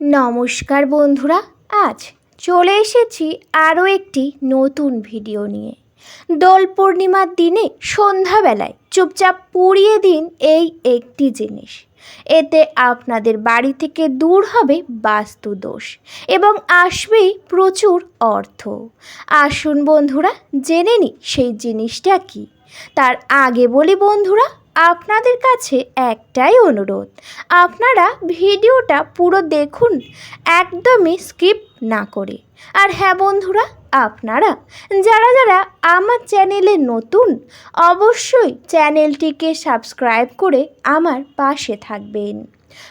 নমস্কার বন্ধুরা, আজ চলে এসেছি আরও একটি নতুন ভিডিও নিয়ে। দোল পূর্ণিমার দিনে সন্ধ্যাবেলায় চুপচাপ পুড়িয়ে দিন এই একটি জিনিস। এতে আপনাদের বাড়ি থেকে দূর হবে বাস্তু দোষ এবং আসবে প্রচুর অর্থ। আসুন বন্ধুরা, জেনে নি সেই জিনিসটা কি। তার আগে বলি বন্ধুরা আপনাদের কাছে একটাই অনুরোধ, আপনারা ভিডিওটা পুরো দেখুন, একদমই স্কিপ না করে। আর হ্যাঁ বন্ধুরা, আপনারা, যারা যারা আমার চ্যানেলে নতুন, অবশ্যই চ্যানেলটিকে সাবস্ক্রাইব করে আমার পাশে থাকবেন।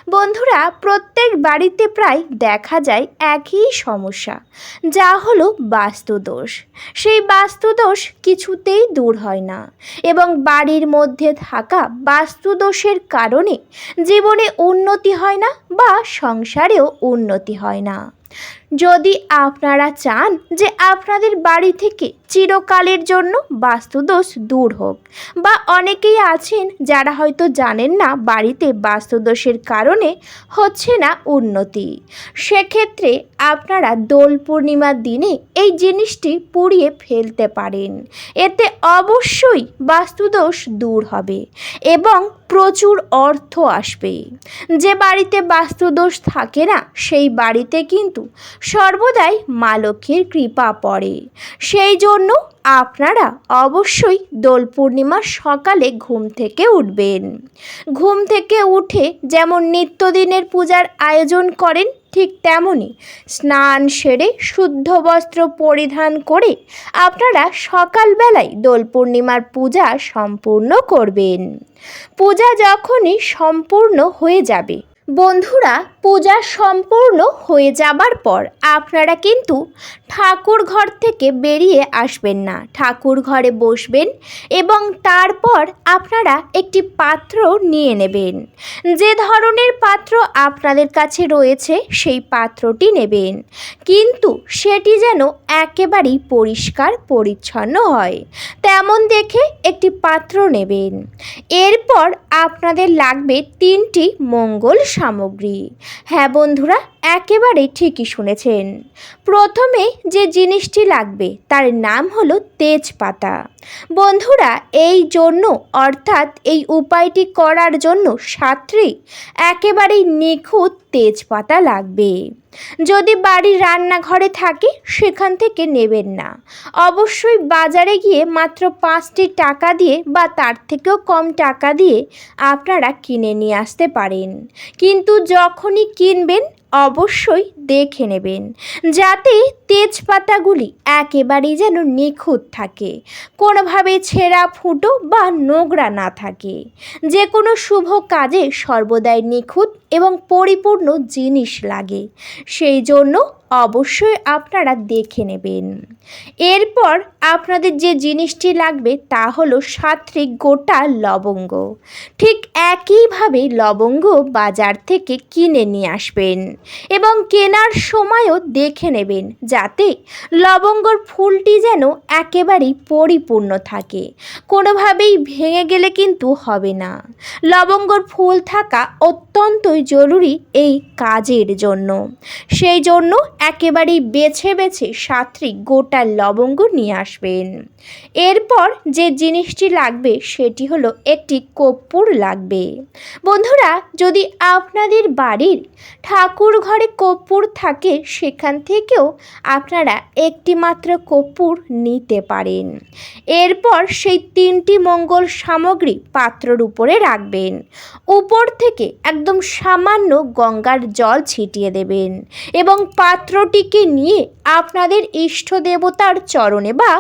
বন্ধুরা, প্রত্যেক বাড়িতে প্রায় দেখা যায় একই সমস্যা, যা হলো বাস্তুদোষ। সেই বাস্তুদোষ কিছুতেই দূর হয় না এবং বাড়ির মধ্যে থাকা বাস্তুদোষের কারণে জীবনে উন্নতি হয় না বা সংসারেও উন্নতি হয় না। যদি আপনারা চান যে আপনাদের বাড়ি থেকে চিরকালের জন্য বাস্তুদোষ দূর হোক, বা অনেকেই আছেন যারা হয়তো জানেন না বাড়িতে বাস্তুদোষের কারণে হচ্ছে না উন্নতি, সেক্ষেত্রে আপনারা দোল পূর্ণিমার দিনে এই জিনিসটি পুড়িয়ে ফেলতে পারেন। এতে অবশ্যই বাস্তুদোষ দূর হবে এবং প্রচুর অর্থ আসবে। যে বাড়িতে বাস্তুদোষ থাকে না, সেই বাড়িতে কিন্তু সর্বদাই মা লক্ষ্মীর কৃপা পড়ে। সেই জন্য আপনারা অবশ্যই দোল পূর্ণিমার সকালে ঘুম থেকে উঠবেন। ঘুম থেকে উঠে যেমন নিত্যদিনের পূজার আয়োজন করেন, ঠিক তেমনই স্নান সেরে শুদ্ধ বস্ত্র পরিধান করে আপনারা সকালবেলায় দোল পূর্ণিমার পূজা সম্পূর্ণ করবেন। পূজা যখনই সম্পূর্ণ হয়ে যাবে বন্ধুরা, পূজা সম্পূর্ণ হয়ে যাবার পর আপনারা কিন্তু ঠাকুর ঘর থেকে বেরিয়ে আসবেন না। ঠাকুর ঘরে বসবেন এবং তারপর আপনারা একটি পাত্র নিয়ে নেবেন। যে ধরনের পাত্র আপনাদের কাছে রয়েছে, সেই পাত্রটি নেবেন। কিন্তু সেটি যেন একেবারেই পরিষ্কার, পরিচ্ছন্ন হয়। তেমন দেখে একটি পাত্র নেবেন। এরপর আপনাদের লাগবে তিনটি মঙ্গল সামগ্রী। হ্যাঁ বন্ধুরা একেবারে ঠিকই শুনেছেন। প্রথমে যে জিনিসটি লাগবে, তার নাম হলো তেজপাতা। বন্ধুরা, এই জন্য, অর্থাৎ এই উপায়টি করার জন্য সাত্রী একেবারেই নিখুঁত তেজপাতা লাগবে। যদি বাড়ির রান্নাঘরে থাকে, সেখান থেকে নেবেন না। অবশ্যই বাজারে গিয়ে মাত্র পাঁচটি টাকা দিয়ে বা তার থেকেও কম টাকা দিয়ে আপনারা কিনে নিয়ে আসতে পারেন। কিন্তু যখনই কিনবেন অবশ্যই দেখে নেবেন, যাতে তেজপাতাগুলি একেবারেই যেন নিখুঁত থাকে, কোনোভাবে ছেঁড়া ফুটো বা নোংরা না থাকে। যে কোনো শুভ কাজে সর্বদাই নিখুঁত এবং পরিপূর্ণ জিনিস লাগে। সেই জন্য অবশ্যই আপনারা দেখে নেবেন। এরপর আপনাদের যে জিনিসটি লাগবে তা হলো সাতটি গোটা লবঙ্গ। ঠিক একইভাবে লবঙ্গ বাজার থেকে কিনে নিয়ে আসবেন এবং কেনার সময়ও দেখে নেবেন যাতে লবঙ্গর ফুলটি যেন একেবারেই পরিপূর্ণ থাকে। কোনোভাবেই ভেঙে গেলে কিন্তু হবে না। লবঙ্গর ফুল থাকা অত্যন্তই জরুরি এই কাজের জন্য। সেই জন্য একেবারেই বেছে বেছে সাতটি গোটা লবঙ্গ নিয়ে আসবেন। এরপর যে জিনিসটি লাগবে সেটি হলো একটি কর্পূর লাগবে। বন্ধুরা, যদি আপনাদের বাড়ির ঠাকুর ঘরে কর্পূর থাকে, সেখান থেকেও আপনারা একটি মাত্র কর্পূর নিতে পারেন। এরপর সেই তিনটি মঙ্গল সামগ্রী পাত্রর উপরে রাখবেন। উপর থেকে একদম সামান্য গঙ্গার জল ছিটিয়ে দেবেন এবং পাত্রটিকে নিয়ে আপনাদের ইষ্ট দেবতার চরণে বা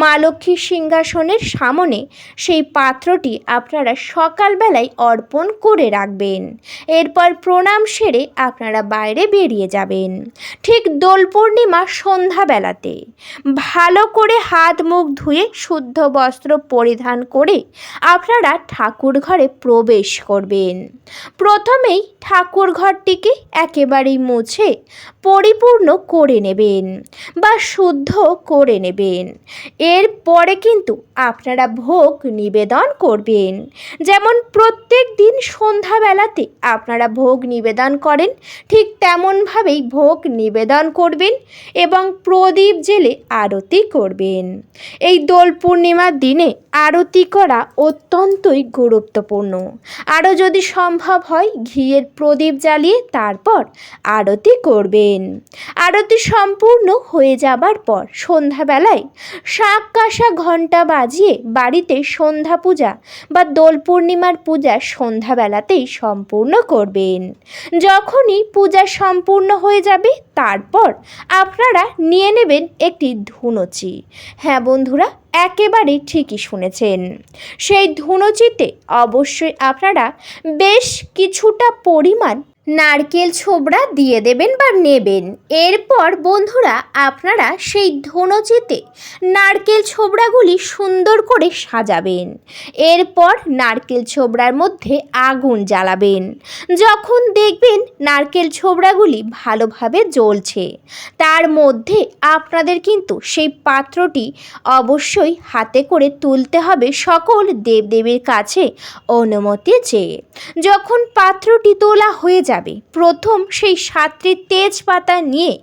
মা লক্ষ্মীর সিংহাসনের সামনে সেই পাত্রটি আপনারা সকালবেলায় অর্পণ করে রাখবেন। এরপর প্রণাম সেরে আপনারা বাইরে বেরিয়ে যাবেন। ঠিক দোল পূর্ণিমা সন্ধ্যাবেলাতে ভালো করে হাত মুখ ধুয়ে শুদ্ধ বস্ত্র পরিধান করে আপনারা ঠাকুর ঘরে প্রবেশ করবেন। প্রথমেই ঠাকুর ঘরটিকে একেবারেই মুছে। পরিপূর্ণ করে নেবেন বা শুদ্ধ করে নেবেন। এরপরে কিন্তু আপনারা ভোগ নিবেদন করবেন। যেমন প্রত্যেক দিন সন্ধ্যাবেলাতে আপনারা ভোগ নিবেদন করেন, ঠিক তেমনভাবেই ভোগ নিবেদন করবেন এবং প্রদীপ জেলে আরতি করবেন। এই দোল পূর্ণিমার দিনে আরতি করা অত্যন্তই গুরুত্বপূর্ণ। আরও যদি সম্ভব হয়, ঘিয়ের প্রদীপ জ্বালিয়ে তারপর আরতি করবেন। আরতি সম্পূর্ণ হয়ে যাবার পর সন্ধ্যাবেলায় শাক কাঁসা ঘণ্টা বাজিয়ে বাড়িতে সন্ধ্যা পূজা বা দোল পূর্ণিমার পূজা সন্ধ্যাবেলাতেই সম্পূর্ণ করবেন। যখনই পূজা সম্পূর্ণ হয়ে যাবে, তারপর আপনারা নিয়ে নেবেন একটি ধুনুচি। হ্যাঁ বন্ধুরা একেবারে ঠিকই শুনেছেন। সেই ধুনুচিতে অবশ্যই আপনারা বেশ কিছুটা পরিমাণ নারকেল ছোবড়া দিয়ে দেবেন বা নেবেন। এরপর বন্ধুরা, আপনারা সেই ধুনুচিতে নারকেল ছোবড়াগুলি সুন্দর করে সাজাবেন। এরপর নারকেল ছোবড়ার মধ্যে আগুন জ্বালাবেন। যখন দেখবেন নারকেল ছোবড়াগুলি ভালোভাবে জ্বলছে, তার মধ্যে আপনাদের কিন্তু সেই পাত্রটি অবশ্যই হাতে করে তুলতে হবে সকল দেবদেবীর কাছে অনুমতি চেয়ে। যখন পাত্রটি তোলা হয়ে যাবে। প্রথম সেই সাতটি তেজপাতা নিয়ে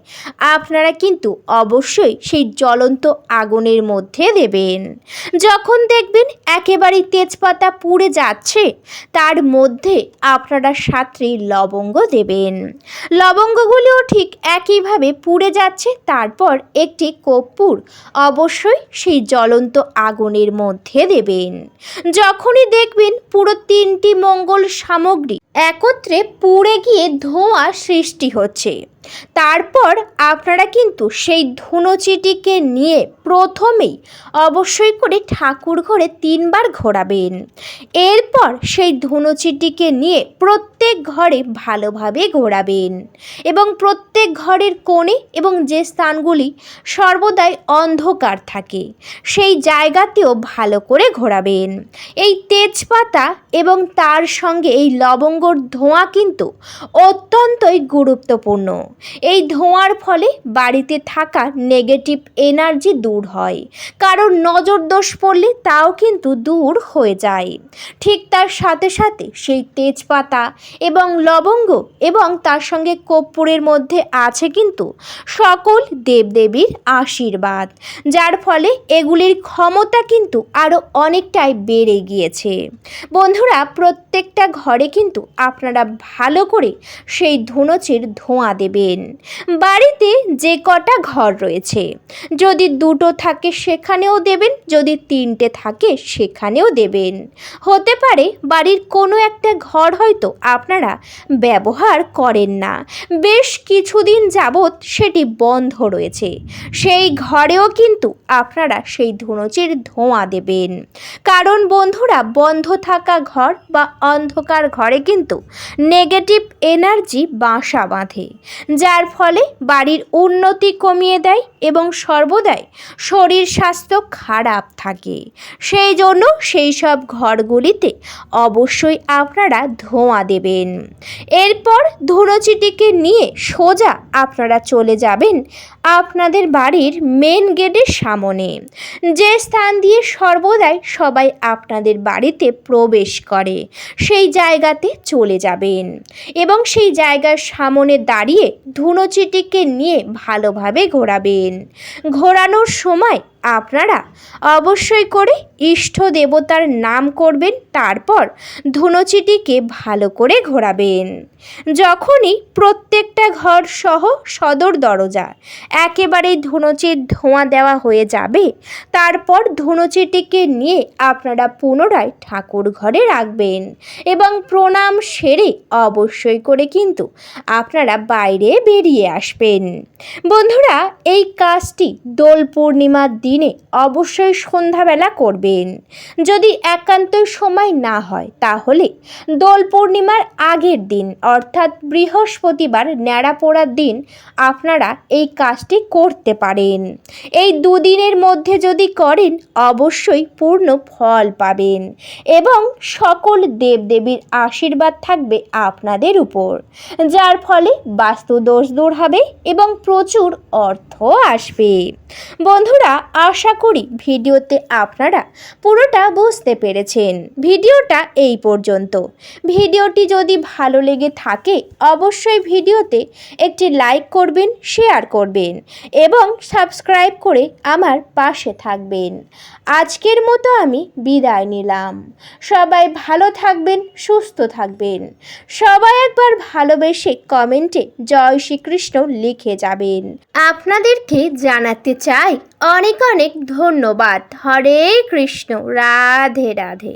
আপনারা কিন্তু অবশ্যই সেই জ্বলন্ত আগুনের মধ্যে দেবেন। যখন দেখবেন একেবারেই তেজপাতা পুড়ে যাচ্ছে, তার মধ্যে আপনারা সাতটি লবঙ্গ দেবেন। লবঙ্গগুলিও ঠিক একইভাবে পুড়ে যাচ্ছে, তারপর একটি কর্পূর অবশ্যই সেই জ্বলন্ত আগুনের মধ্যে দেবেন। যখনই দেখবেন পুরো তিনটি মঙ্গল সামগ্রী একত্রে পুড়ে গিয়ে ধোঁয়া সৃষ্টি হচ্ছে। তারপর আপনারা কিন্তু সেই ধুনুচিটিকে নিয়ে প্রথমেই অবশ্যই করে ঠাকুর ঘরে তিনবার ঘোরাবেন। এরপর সেই ধুনুচিটিকে নিয়ে প্রত্যেক ঘরে ভালোভাবে ঘোরাবেন এবং প্রত্যেক ঘরের কোণে এবং যে স্থানগুলি সর্বদাই অন্ধকার থাকে, সেই জায়গাতেও ভালো করে ঘোরাবেন। এই তেজপাতা এবং তার সঙ্গে এই লবঙ্গর ধোঁয়া কিন্তু অত্যন্তই গুরুত্বপূর্ণ। এই ধোঁয়ার ফলে বাড়িতে থাকা নেগেটিভ এনার্জি দূর হয়। কারণ নজর দোষ পড়লে তাও কিন্তু দূর হয়ে যায়। ঠিক তার সাথে সাথে সেই তেজপাতা এবং লবঙ্গ এবং তার সঙ্গে কর্পূরের মধ্যে আছে কিন্তু সকল দেবদেবীর আশীর্বাদ, যার ফলে এগুলির ক্ষমতা কিন্তু আরও অনেকটাই বেড়ে গিয়েছে। বন্ধুরা, প্রত্যেকটা ঘরে কিন্তু আপনারা ভালো করে সেই ধুনুচির ধোঁয়া দেবেন বাড়িতে যে কটা ঘর রয়েছে, যদি দুটো থাকে সেখানেও দেবেন, যদি তিনটে থাকে সেখানেও দেবেন। হতে পারে বাড়ির কোনো একটা ঘর হয়তো আপনারা ব্যবহার করেন না। বেশ কিছুদিন যাবৎ সেটি বন্ধ রয়েছে। সেই ঘরেও কিন্তু আপনারা সেই ধুনুচির ধোঁয়া দেবেন। কারণ বন্ধুরা, বন্ধ থাকা ঘর বা অন্ধকার ঘরে কিন্তু নেগেটিভ এনার্জি বাসা বাঁধে। যার ফলে বাড়ির উন্নতি কমিয়ে দেয় এবং সর্বদাই শরীর স্বাস্থ্য খারাপ থাকে। সেই জন্য সেই সব ঘরগুলিতে অবশ্যই আপনারা ধোঁয়া দেবেন। এরপর ধুনুচিটিকে নিয়ে সোজা আপনারা চলে যাবেন আপনাদের বাড়ির মেন গেটের সামনে। যে স্থান দিয়ে সর্বদাই সবাই আপনাদের বাড়িতে প্রবেশ করে, সেই জায়গাতে চলে যাবেন। এবং সেই জায়গার সামনে দাঁড়িয়ে ধুনুচিটিকে নিয়ে ভালোভাবে ঘোরাবেন। ঘোরানোর সময় আপনারা অবশ্যই করে ইষ্ট দেবতার নাম করবেন, তারপর ধুনুচিটিকে ভালো করে ঘোরাবেন। যখনই প্রত্যেকটা ঘর সহ সদর দরজা একেবারেই ধুনুচির ধোঁয়া দেওয়া হয়ে যাবে, তারপর ধুনুচিটিকে নিয়ে আপনারা পুনরায় ঠাকুর ঘরে রাখবেন এবং প্রণাম সেরে অবশ্যই করে কিন্তু আপনারা বাইরে বেরিয়ে আসবেন। বন্ধুরা, এই কাজটি দোল পূর্ণিমার দিনে অবশ্যই সন্ধ্যাবেলা করবেন। যদি একান্ত সময় না হয়, তাহলে দোল পূর্ণিমার আগের দিন, অর্থাৎ বৃহস্পতিবার ন্যাড়া পোড়ার দিন, আপনারা এই কাজটি করতে পারেন। এই দুদিনের মধ্যে যদি করেন, অবশ্যই পূর্ণ ফল পাবেন এবং সকল দেবদেবীর আশীর্বাদ থাকবে আপনাদের উপর, যার ফলে বাস্তু দোষ দূর হবে এবং প্রচুর অর্থ আসবে। বন্ধুরা, আশা করি ভিডিওতে আপনারা পুরোটা বুঝতে পেরেছেন। ভিডিওটা এই পর্যন্ত। ভিডিওটি যদি ভালো লেগে থাকে, অবশ্যই ভিডিওতে একটি লাইক করবেন, শেয়ার করবেন এবং সাবস্ক্রাইব করে আমার পাশে থাকবেন। আজকের মতো আমি বিদায় নিলাম। সবাই ভালো থাকবেন, সুস্থ থাকবেন। সবাই একবার ভালোবেসে কমেন্টে জয় শ্রীকৃষ্ণ লিখে যাবেন। আপনাদেরকে জানাতে চাই অনেক অনেক ধন্যবাদ। হরে কৃষ্ণ রাধে রাধে।